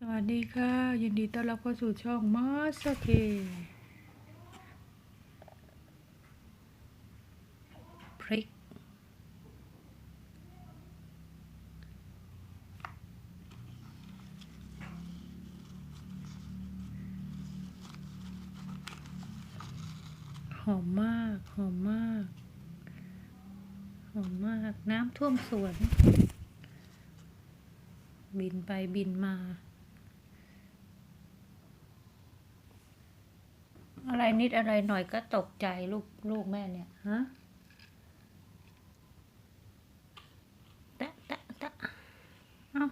สวัสดีค่ะ ยินดีต้อนรับเข้าสู่ช่องมาสเคพริก หอมมาก หอมมาก หอมมาก น้ำท่วมสวน บินไปบินมา อะไรนิดอะไรหน่อยก็ตกใจลูกลูกแม่เนี่ยฮะตะตะตะเอา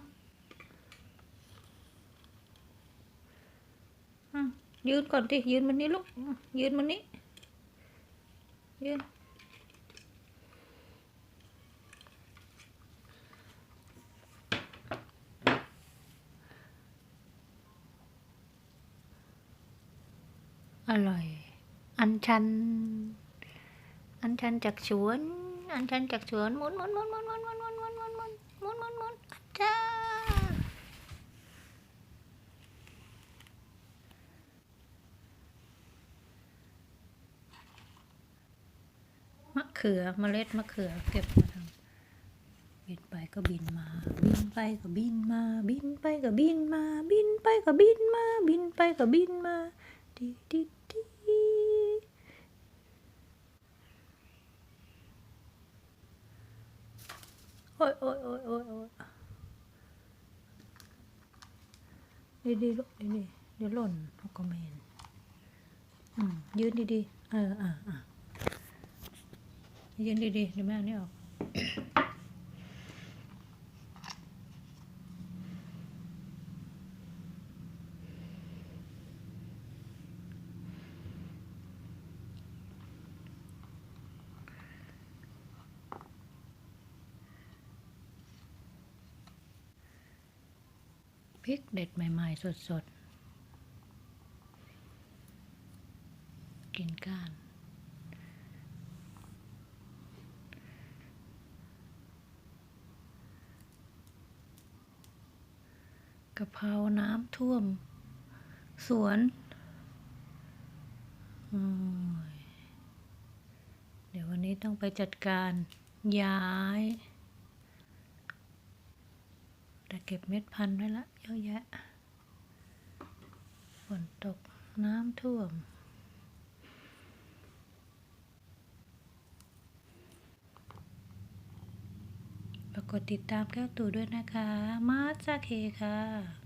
เอายืนก่อนที่ยืนมันนี้ลูกยืนมันนี้ยืน อร่อย อันชัน อันชันจากสวน อันชันจากสวนหมุนหมุนหมุนหมุนหมุนหมุนหมุนหมุนหมุนหมุนหมุนหมุนหมุนอัจจ้ามะเขือเมล็ดมะเขือเก็บมาทำบินไปก็บินมา บินไปก็บินมา บินไปก็บินมา บินไปก็บินมา บินไปก็บินมา โอ้ยโอ้ยโอ้ยโอ้ยโอ้ยดีดีลูกดีดีเดี๋ยวหล่นฮอกกเมนอืมยืนดีดีเอออะอะยืนดีดีเดี๋ยวแม่เอานี่ออก พริกเด็ดใหม่ ๆ สดๆ กินก้าน กะเพราน้ำท่วม สวนเดี๋ยววันนี้ต้องไปจัดการย้าย แต่เก็บเม็ดพันธุ์ไว้ละเยอะแยะ ฝนตกน้ำท่วม ปรากฏติดตามแก้วตู่ด้วยนะคะ มาสซาเคค่ะ